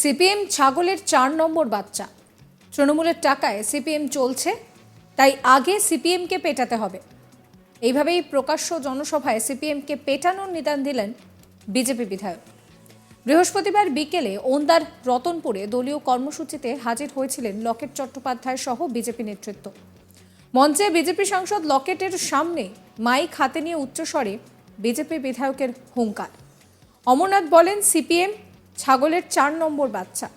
CPM ছাগলের চার নম্বর বাচ্চা। তৃণমূলের টাকায় সিপিএম চলছে, তাই আগে সিপিএমকে পেটাতে হবে। এইভাবেই প্রকাশ্য জনসভায় সিপিএমকে পেটানোর নিদান দিলেন বিজেপি বিধায়ক। বৃহস্পতিবার বিকেলে ওন্দার রতনপুরে দলীয় কর্মসূচিতে হাজির হয়েছিলেন লকেট চট্টোপাধ্যায় সহ বিজেপি নেতৃত্ব। মঞ্চে বিজেপি সাংসদ লকেটের সামনে মাইক হাতে নিয়ে উচ্চস্বরে বিজেপি বিধায়কের হুঙ্কার। অমরনাথ বলেন, সিপিএম ছাগলের চার নম্বর বাচ্চা।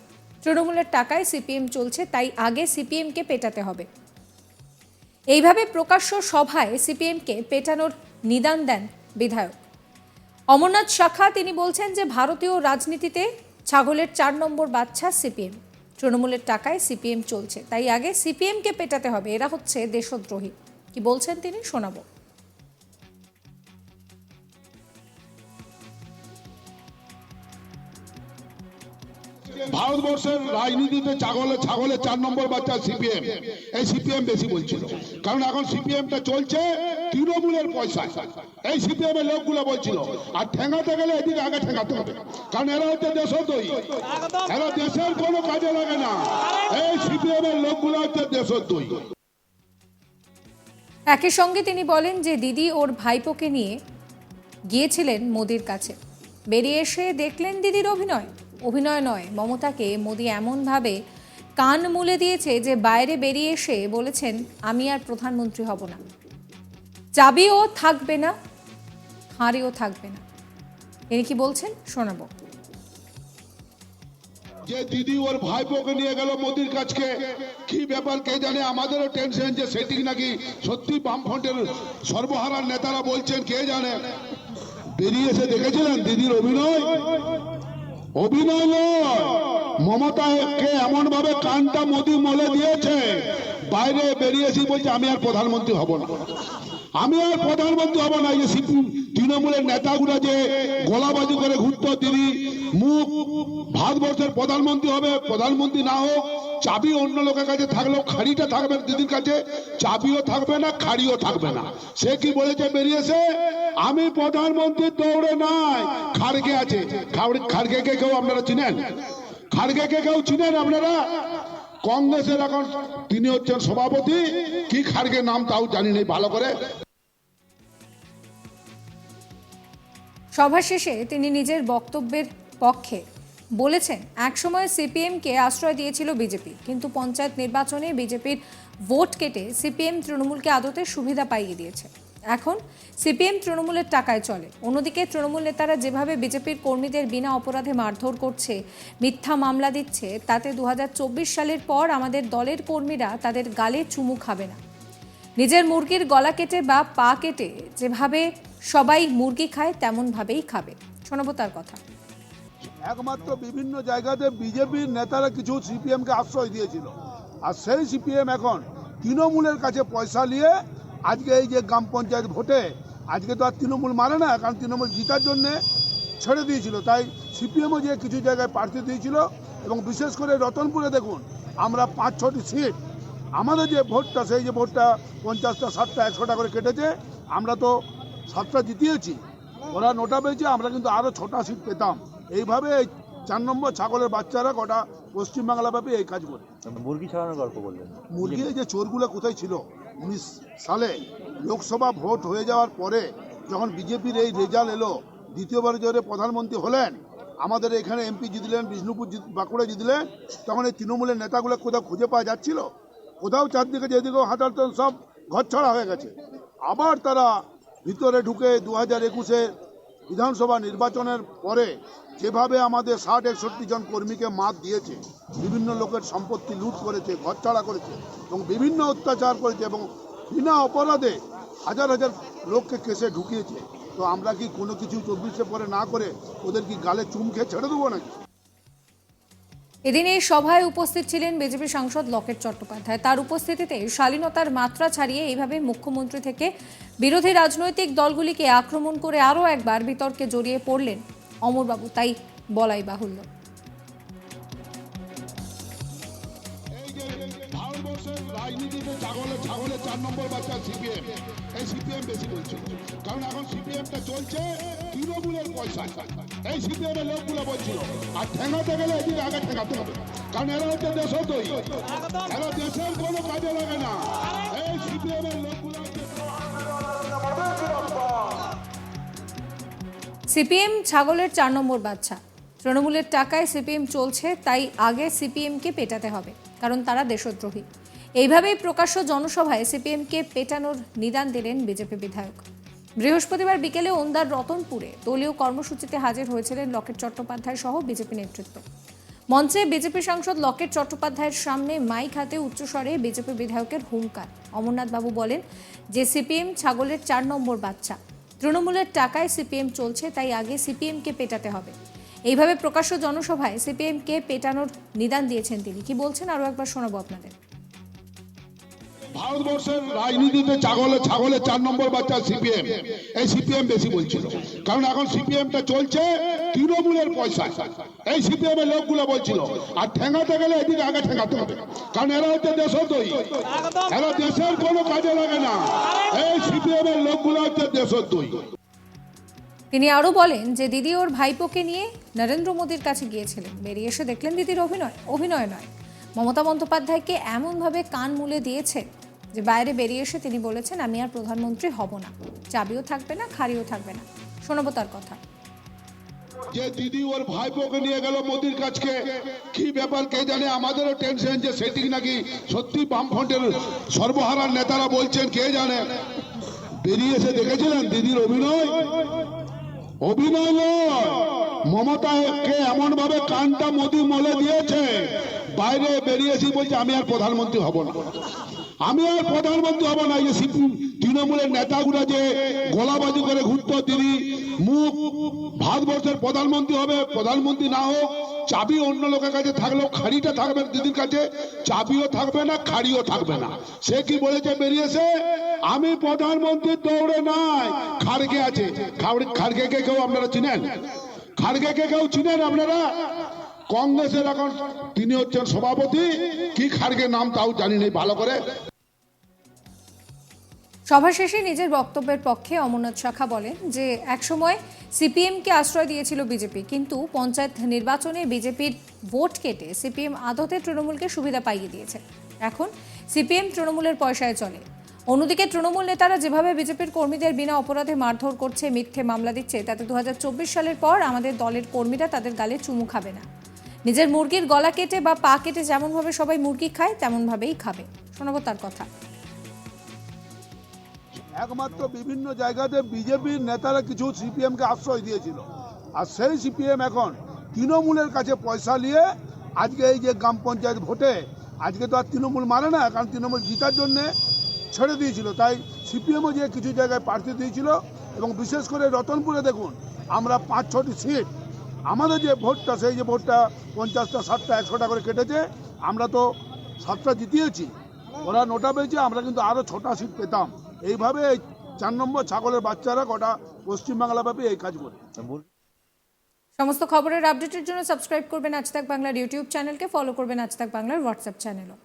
তৃণমূলের টাকায় সিপিএম চলছে, তাই আগে সিপিএমকে পেটাতে হবে। এইভাবে প্রকাশ্য সভায় সিপিএমকে পেটানোর নিদান দেন বিধায়ক। অমরনাথ শাখা, তিনি বলছেন যে ভারতীয় রাজনীতিতে ছাগলের চার নম্বর বাচ্চা সিপিএম। তৃণমূলের টাকায় সিপিএম চলছে, তাই আগে সিপিএমকে পেটাতে হবে। এরা হচ্ছে দেশদ্রোহী। কি বলছেন তিনি, শোনাবো। ভারতবর্ষের রাজনীতিতে ছাগলে ছাগলে চার নম্বর বাচ্চা সিপিএম। এই সিপিএম বেশি বলছিল। কারণ এখন সিপিএমটা চলছে তৃণমূলের পয়সা এই সিপিএম এর লোকগুলো বলছিল, আর ঠেঙাতে গেলে এদিকে আগে ঠেঙাতে হবে। কারণ এরা হচ্ছে দেশদ্রোহী। এরা দেশের কোনো কাজে লাগে না। এই সিপিএম এর লোকগুলো হচ্ছে দেশদ্রোহী। একই সঙ্গে তিনি বলেন যে দিদি ওর ভাইপোকে নিয়ে গিয়েছিলেন মোদির কাছে। বেরিয়ে এসে দেখলেন দিদির অভিনয়। অভিনয় নয়, মমতাকে মোদি এমনভাবে কান মুলে দিয়েছে যে বাইরে বেরিয়ে এসে বলেছেন, আমি আর প্রধানমন্ত্রী হব না। চাবিও থাকবে না, হাঁড়িও থাকবে না। তিনি কি বলছেন? শোনাবো। যে দিদি ওর ভাইপোকে নিয়ে গেল মোদির কাছকে, কি ব্যাপার কে জানে, আমাদেরও টেনশন যে সেটিং নাকি সত্যি বামফ্রন্টের সর্বহারার নেতারা বলছেন, কে জানে? বেরিয়ে এসে দেখেছিলেন দিদির অভিনয়? অভিনয়। নয় মমতাকে এমন ভাবে কানটা মোদি মলে দিয়েছে? বাইরে বেরিয়ে এসে বলছে, আমি আর প্রধানমন্ত্রী হব না। আমি আর প্রধানমন্ত্রী হব না। এই যে তৃণমূলের নেতাগুলো যে গলাবাজি করে ঘুরত, তিনি মুখ ভারতবর্ষের প্রধানমন্ত্রী হবে, প্রধানমন্ত্রী না হোক, চাবি অন্য লোকের কাছে থাকলেও খাড়িটা থাকবে দিদির কাছে, চাবিও থাকবে না, খাড়িও থাকবে না। সে কি বলেছে বেরিয়েছে আমি প্রধানমন্ত্রীর দৌড়ে নাই। খাড়গে আছে। খাড়গে কে কেউ আপনারা চিনেন? খাড়গে কে কেউ চিনেন আপনারা? কংগ্রেসের এখন তিনি হচ্ছেন সভাপতি। কি খাড়গে নাম তাও জানি নেই, ভালো করে। সভা শেষে তিনি নিজের বক্তব্যের পক্ষে বলেছেন, একসময় সিপিএমকে আশ্রয় দিয়েছিল বিজেপি, কিন্তু পঞ্চায়েত নির্বাচনে বিজেপির ভোট কেটে সিপিএম তৃণমূলকে আদতে সুবিধা পাইয়ে দিয়েছে। এখন সিপিএম তৃণমূলের টাকায় চলে। অন্যদিকে তৃণমূল নেতারা যেভাবে বিজেপির কর্মীদের বিনা অপরাধে মারধর করছে, মিথ্যা মামলা দিচ্ছে, তাতে দুহাজার চব্বিশ সালের পর আমাদের দলের কর্মীরা তাদের গালে চুমু খাবে না। নিজের মুরগির গলা কেটে বা পা কেটে যেভাবে সবাই মুরগি খায়, তেমনভাবেই খাবে। শোনাবো তার কথা। একমাত্র বিভিন্ন জায়গাতে বিজেপির নেতারা কিছু সিপিএম কে আশ্রয় দিয়েছিল। আর সেই সিপিএম এখন তৃণমূলের কাছে পয়সা নিয়ে আজকে এই যে গ্রাম পঞ্চায়েত ভোটে আজকে তো আর তৃণমূল মানে না কারণ তৃণমূল জিতার জন্য ছেড়ে দিয়েছিল। তাই সিপিএমও যে কিছু জায়গায় প্রার্থী দিয়েছিল এবং বিশেষ করে রতনপুরে দেখুন আমরা পাঁচ ছটি সিট। আমাদের যে ভোটটা সেই যে ভোটটা পঞ্চাশটা ষাটটা একশোটা করে কেটেছে আমরা তো সাতটা জিতিয়েছি। ওরা নোটা পেয়েছে আমরা কিন্তু আরও ছটা সিট পেতাম। এইভাবে এই চার নম্বর ছাগলের বাচ্চারা গোটা পশ্চিমবাংলা ব্যাপী এই কাজ করে। মুরগি ছাড়ানোর গল্প বললেন। মুরগি এই যে চোরগুলো কোথায় ছিল? সালে লোকসভা ভোট হয়ে যাওয়ার পরে যখন বিজেপির এই রেজাল্ট এলো দ্বিতীয়বার জোরে প্রধানমন্ত্রী হলেন, আমাদের এখানে এমপি জিতলেন, বিষ্ণুপুর বাঁকুড়া জিতলেন, তখন এই তৃণমূলের নেতাগুলো কোথাও খুঁজে পাওয়া যাচ্ছিল? কোথাও চারদিকে যেদিকেও হাঁটাতেন সব ঘরছাড়া হয়ে গেছে। আবার তারা ভিতরে ঢুকে দু হাজার একুশে বিধানসভা নির্বাচনের পরে যেভাবে আমাদের ষাট একষট্টি জন কর্মীকে মাত দিয়েছে, বিভিন্ন লোকের সম্পত্তি লুট করেছে, ঘরছাড়া করেছে এবং বিভিন্ন অত্যাচার করেছে এবং বিনা অপরাধে হাজার হাজার লোককে কেসে ঢুকিয়েছে, তো আমরা কি কোনো কিছু চব্বিশে পরে না করে ওদের কি গালে চুমকে ছেড়ে দেবো নাকি? এদিন এই সভায় উপস্থিত ছিলেন বিজেপি সাংসদ লকেট চট্টোপাধ্যায়। তার উপস্থিতিতে শালীনতার মাত্রা ছাড়িয়ে এইভাবে মুখ্যমন্ত্রী থেকে বিরোধী রাজনৈতিক দলগুলিকে আক্রমণ করে আরও একবার বিতর্কে জড়িয়ে পড়লেন অমরবাবু। তাই বলাই বাহুল্য। ছাগলে ছাগলে চার নম্বর বাচ্চা সিপিএম। এই সিপিএম বেশি বলছে। কারণ এখন সিপিএমটা চলছে তৃণমূলের পয়সা এই সিপিএম এর লোকগুলো বলছিল, আর ঠেঙাতে গেলে এদিকে আগে ঠেঙাতে হবে। কারণ এরা হচ্ছে এরা দেশের কোনো কাজে লাগে না। এই সিপিএম এর লোকগুলো সিপিএম ছাগলের চার নম্বর বাচ্চা। তৃণমূলের টাকায় সিপিএম চলছে, তাই আগে সিপিএমকে পেটাতে হবে, কারণ তারা দেশদ্রোহী। এইভাবেই প্রকাশ্য জনসভায় সিপিএমকে পেটানোর নিদান দিলেন বিজেপি বিধায়ক। বৃহস্পতিবার বিকেলে ওন্দার রতনপুরে দলীয় কর্মসূচিতে হাজির হয়েছিলেন লকেট চট্টোপাধ্যায় সহ বিজেপি নেতৃত্ব। মঞ্চে বিজেপি সাংসদ লকেট চট্টোপাধ্যায়ের সামনে মাইক হাতে উচ্চস্বরে বিজেপি বিধায়কের হুঙ্কার। অমরনাথ বাবু বলেন যে সিপিএম ছাগলের চার নম্বর বাচ্চা। তৃণমূলের টাকায় সিপিএম চলছে, তাই আগে সিপিএমকে পেটাতে হবে। এইভাবে প্রকাশ্য জনসভায় সিপিএমকে পেটানোর নিদান দিয়েছেন তিনি। কি বলছেন আরও একবার শোনাবো আপনাদের। ভারতবর্ষের রাজনীতিতে ছাগলে ছাগলে চার নম্বর বাচ্চা সিপিএম। এই সিপিএম বেশি বলছিল। কারণ এখন সিপিএমটা চলছে তৃণমূলের পয়সা। এই সিপিএম এর লোকগুলো বলছিল, আর ঠেঙাতে গেলে এদিকে আগে ঠেঙাতে হবে। কারণ এরা হচ্ছে দেশদ্রোহী। এরা দেশের কোনো কাজে লাগে না। এই সিপিএম এর লোকগুলো হচ্ছে দেশদ্রোহী। তিনি আরও বলেন যে দিদি ওর ভাইপোকে নিয়ে নরেন্দ্র মোদীর কাছে গিয়েছিলেন। বেরিয়ে এসে দেখলেন দিদির অভিনয় অভিনয় নয়। মমতা বন্দ্যোপাধ্যায়কে এমনভাবে কান মুলে দিয়েছে যে বাইরে বেরিয়ে এসে তিনি বলেছেন, আমি আর প্রধানমন্ত্রী হব না। চাবিও থাকবে না, খাড়িও থাকবে না। শোনাবো তার কথা। যে দিদি ওর ভাইপোকে নিয়ে গেল মোদির কাছকে, কি ব্যাপার কে জানে? আমাদেরও টেনশন যে সেটিং নাকি সত্যি বামফ্রন্টের সর্বহারার নেতারা বলছেন, কে জানে? বেরিয়ে এসে দেখেছিলেন দিদির অভিনয়? অভিনয় নয়। মমতাকে এমন ভাবে কানটা মোদি মলে দিয়েছে, বাইরে বেরিয়েছি বলছে, আমি আর প্রধানমন্ত্রী হব না। আমি আর প্রধানমন্ত্রী হব না যে তৃণমূলের নেতাগুলো যে গোলাবাজি করে ঘুরতো তিনি মুখ ভারতবর্ষের প্রধানমন্ত্রী হবে, প্রধানমন্ত্রী না হোক চাবি অন্য লোকের কাছে থাকলেও খাড়িটা থাকবে দিদির কাছে, চাবিও থাকবে না, খাড়িও থাকবে না। সে কি বলেছে বেরিয়েছে? আমি প্রধানমন্ত্রী দৌড়ে নাই। খাড়গে আছে। খাড়গে কে কেউ আপনারা চিনেন? খাড়গে কে কেউ চিনেন আপনারা? কংগ্রেসের এখন তিনি হচ্ছেন সভাপতি। কি খাড়গে নাম তাও জানি নেই ভালো করে। সভা শেষে নিজের বক্তব্যের পক্ষে অমরনাথ শাখা বলেন যে, একসময় সিপিএমকে আশ্রয় দিয়েছিল বিজেপি, কিন্তু পঞ্চায়েত নির্বাচনে বিজেপির ভোট কেটে সিপিএম আদতে তৃণমূলকে সুবিধা পাইয়ে দিয়েছে। এখন সিপিএম তৃণমূলের পয়সায় চলে। অন্যদিকে তৃণমূল নেতারা যেভাবে বিজেপির কর্মীদের বিনা অপরাধে মারধর করছে, মিথ্যে মামলা দিচ্ছে, তাতে দু হাজার চব্বিশ সালের পর আমাদের দলের কর্মীরা তাদের গালে চুমু খাবে না। নিজের মুরগির গলা কেটে বা পা কেটে যেমনভাবে সবাই মুরগি খায়, তেমনভাবেই খাবে। শোনাবো তার কথা। একমাত্র বিভিন্ন জায়গাতে বিজেপির নেতারা কিছু সিপিএমকে আশ্রয় দিয়েছিল। আর সেই সিপিএম এখন তৃণমূলের কাছে পয়সা নিয়ে আজকে এই যে গ্রাম পঞ্চায়েত ভোটে, আজকে তো আর তৃণমূল মানে না, কারণ তৃণমূল জিতার জন্যে ছেড়ে দিয়েছিল। তাই সিপিএমও যে কিছু জায়গায় প্রার্থী দিয়েছিল এবং বিশেষ করে রতনপুরে দেখুন, আমরা পাঁচ, ছটি সিট, আমাদের যে ভোটটা, সেই যে ভোটটা পঞ্চাশটা, ষাটটা, একশোটা করে কেটেছে, আমরা তো সাতটা জিতিয়েছি। ওরা নোটা পেয়েছে, আমরা কিন্তু আরও ছটা সিট পেতাম। এইভাবে এই চার নম্বর ছাগলের বাচ্চারা গোটা পশ্চিমবাংলাব্যাপী এই কাজ করে। সমস্ত খবরের আপডেটের জন্য সাবস্ক্রাইব করবেন আজ তাক বাংলার ইউটিউব চ্যানেলকে ফলো করবেন আজ তাক বাংলার হোয়াটসঅ্যাপ চ্যানেলও।